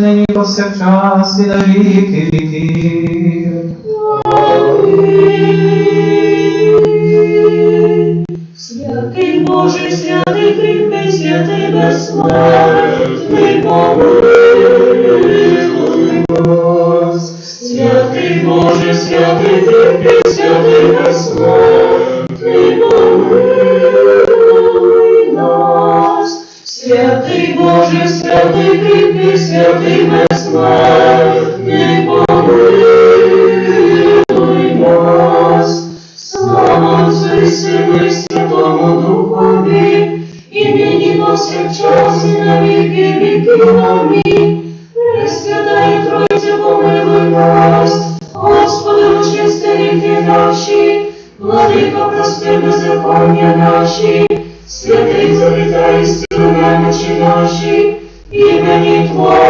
нині повсякчас і на віки віків. Святий Боже, святий кріпкий, святий безсмертний, помилуй нас. Святий Боже, святий кріпкий, святий безсмертний, І Святому Духові, і нині повсякчас і на віки віків. Амінь. Пресвятая Тройця, помилуй нас, Господи, очисти гріхи наші, владико, прости беззаконня наші, святий завітай, сили немочі наші, імені Твого.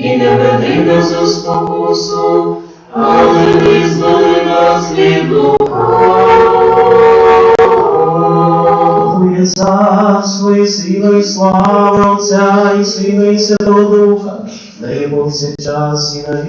і не веди нас у спокусу, але визволи нас від духа. Царство і сила і слава Отця і Сина і Святого Духа, нині повсякчас і на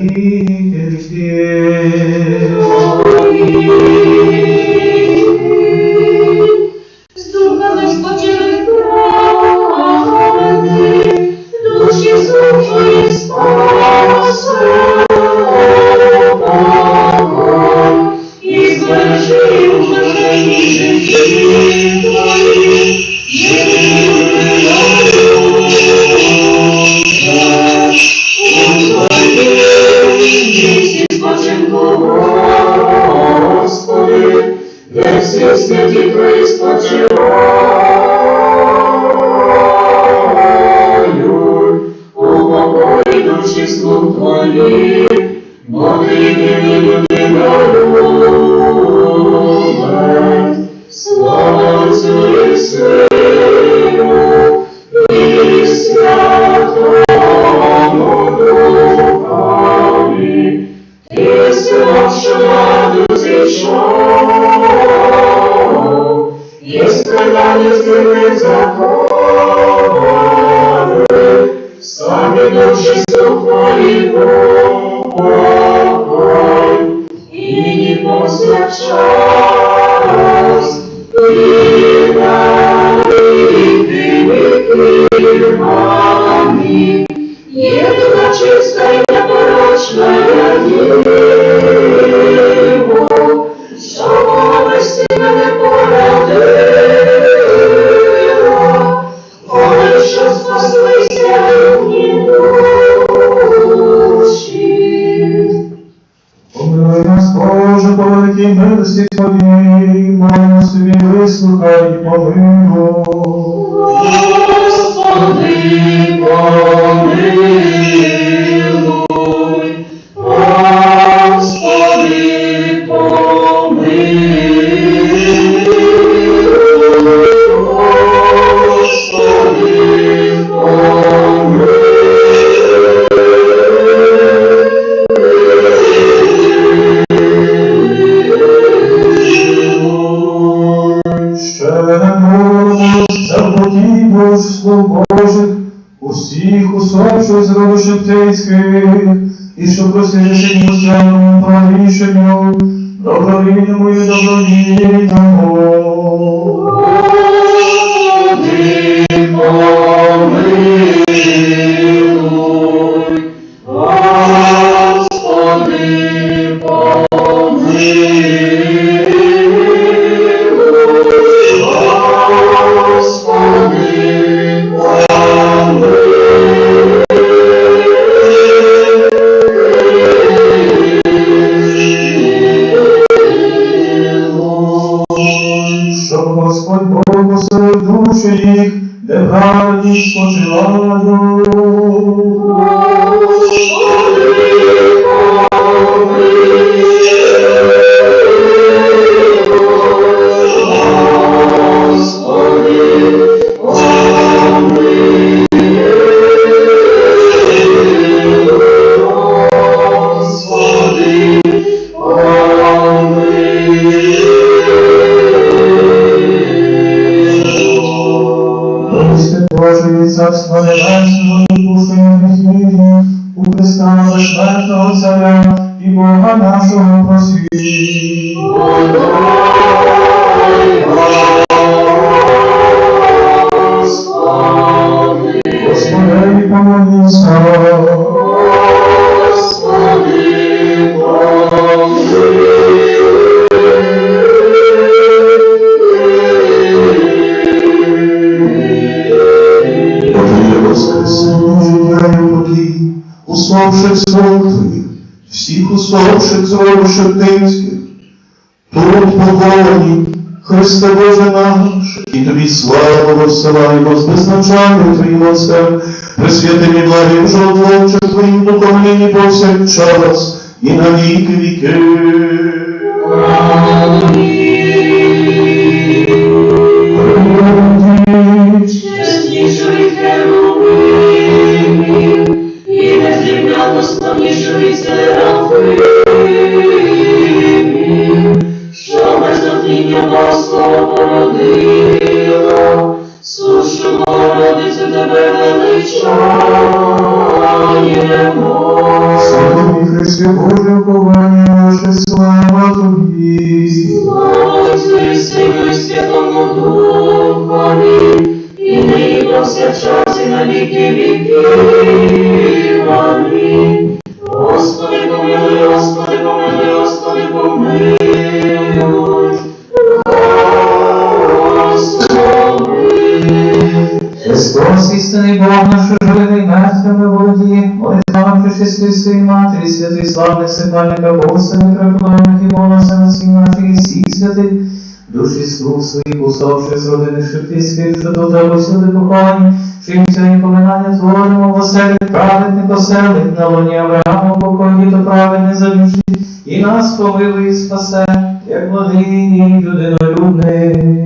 де всі святі Твої ними закони, самі душі сухої по великій милості Твоїй, молимо собі, Божих, усіх усопших з роду шептицьких, і що просвідчені у своєму правішенню, добровільному і добровільному. Господи, помилуй. esconde царство небесного, відпущення гріхів, у Христа безсмертного царя і Бога нашого просвіт. Господи, помоги, Боже, уславших зробивших тинських, тут поховані, Христе Боже наш, і Тобі славу розсилаємо з безначальним Твоїм Отцем, присвятим і благим жодвовчих Твоїм духовнині повсякчас і на віки віки. Чеснішої сушу Богородицю тебе величаємо. Святий Христе Боже, Рекламних і бонусами всіх наших і всіх святих, душі слуг своїх, усопших з родини шептицьких, що тут та усюди поховані, чим сьогодні поминання творимо оселі праведних оселих, на луні Аврааму покої, то праведне завіші, і нас помилуй і спасе, як благий людинолюбний.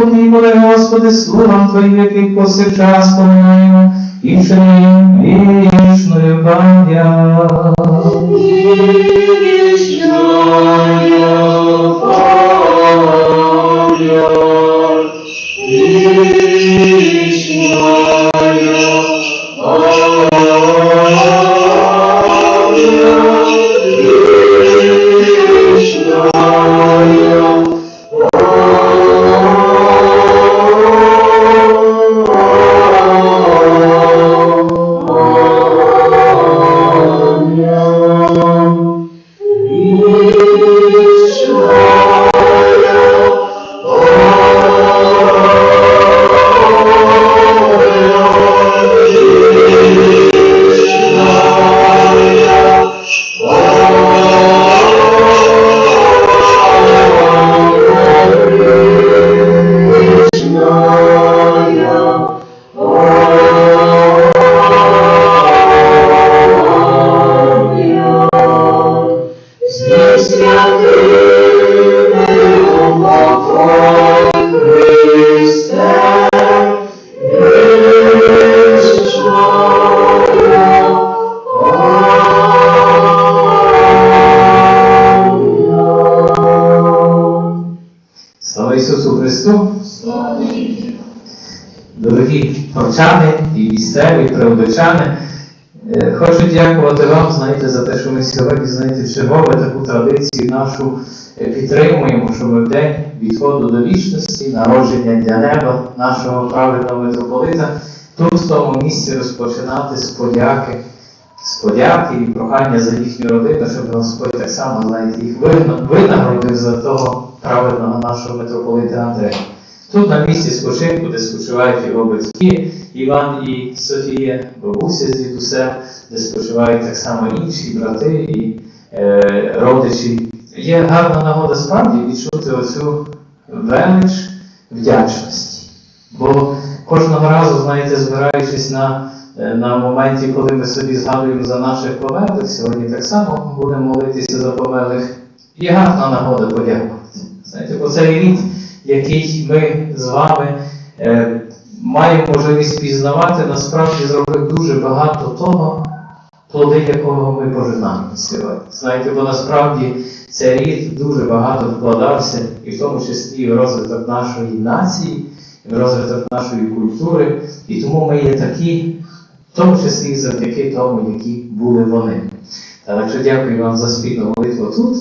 Були, Господи, слугам Твоїм, яких повсякчас поминаємо, і вчиним вічною пам'ять. Слава Христу! Дорогі прочани і місцеві правдочани, е, хочу дякувати вам, знаєте, за те, що ми сьогодні, знаєте, чергове таку традицію нашу е, підтримуємо, що ми в день відходу до вічності, народження для неба нашого праведного митрополита, тут в тому місці розпочинати з подяки, з подяки і прохання за їхню родину, щоб Господь так само, знаєте, їх вина- винагородив за того праведного нашого митрополита Андрея. Тут на місці спочинку, де спочивають його батьки, Іван і Софія, бабуся з дідусем, де спочивають так само інші брати і е, родичі є гарна нагода справді відчути оцю велич вдячності. Бо кожного разу, знаєте, збираючись на, на моменті, коли ми собі згадуємо за наших померлих, сьогодні так само будемо молитися за померлих, є гарна нагода подякувати. Знаєте, бо цей рід, який ми з вами е, маємо можливість пізнавати, насправді зробив дуже багато того, плоди якого ми пожинаємо сьогодні. Знаєте, бо насправді цей рід дуже багато вкладався, і в тому числі і в розвиток нашої нації, і в розвиток нашої культури, і тому ми є такі, в тому числі і завдяки тому, які були вони. Так дякую вам за спільну молитву тут.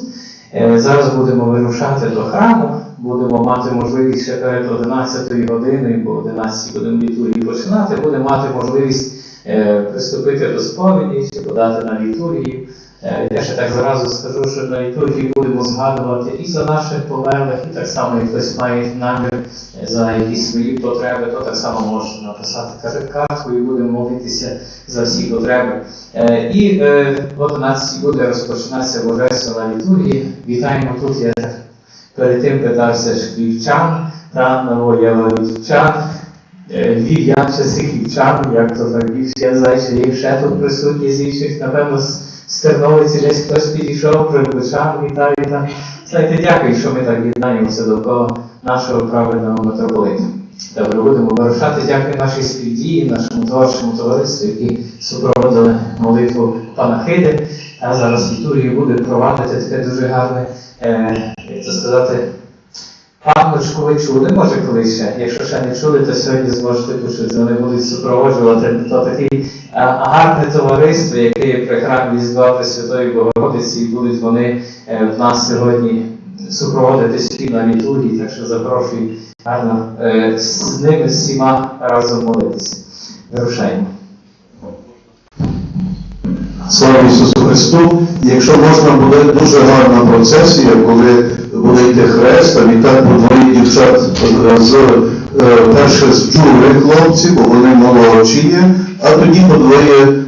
Е, Зараз будемо вирушати до храму, будемо мати можливість ще перед 11 годиною, бо 11 будемо літургії починати, будемо мати можливість е, приступити до сповіді чи подати на літургію. Е, Я ще так зразу скажу, що на літургії будемо згадувати і за наших померлих, і так само, як хтось має намір е, за якісь свої потреби, то так само можна написати картку і будемо молитися за всі потреби. Е, І е, в 11 буде розпочинатися Божественна літургія. Вітаємо тут. Я перед тим питався та навояла львівчан. Е, Львів'ян чи сихівчан, як то так більше, я знаю, що є ще тут присутні з інших, напевно, з, десь хтось підійшов, прибучан, вітаю там. Знаєте, дякую, що ми так єднаємося довкола нашого правильного митрополита. Добре, будемо вирушати. Дякую нашій співдії, нашому творчому товариству, які супроводили молитву панахиди. А зараз літургію буде провадити таке дуже гарне, як це сказати, пам'ятку ви чули, може колись. Якщо ще не чули, то сьогодні зможете почути. Вони будуть супроводжувати то таке гарне товариство, яке є при храмі Різдва Пресвятої Богородиці, і будуть вони е, в нас сьогодні супроводити спільно літургії, так що запрошую гарно е, з ними всіма разом молитися. Вирушаємо. Слава Ісусу Христу! Якщо можна, буде дуже гарна процесія, коли буде йти хрест, а відтак по двоє дівчат з е, перше з джури хлопці, бо вони молодші є, а тоді по двоє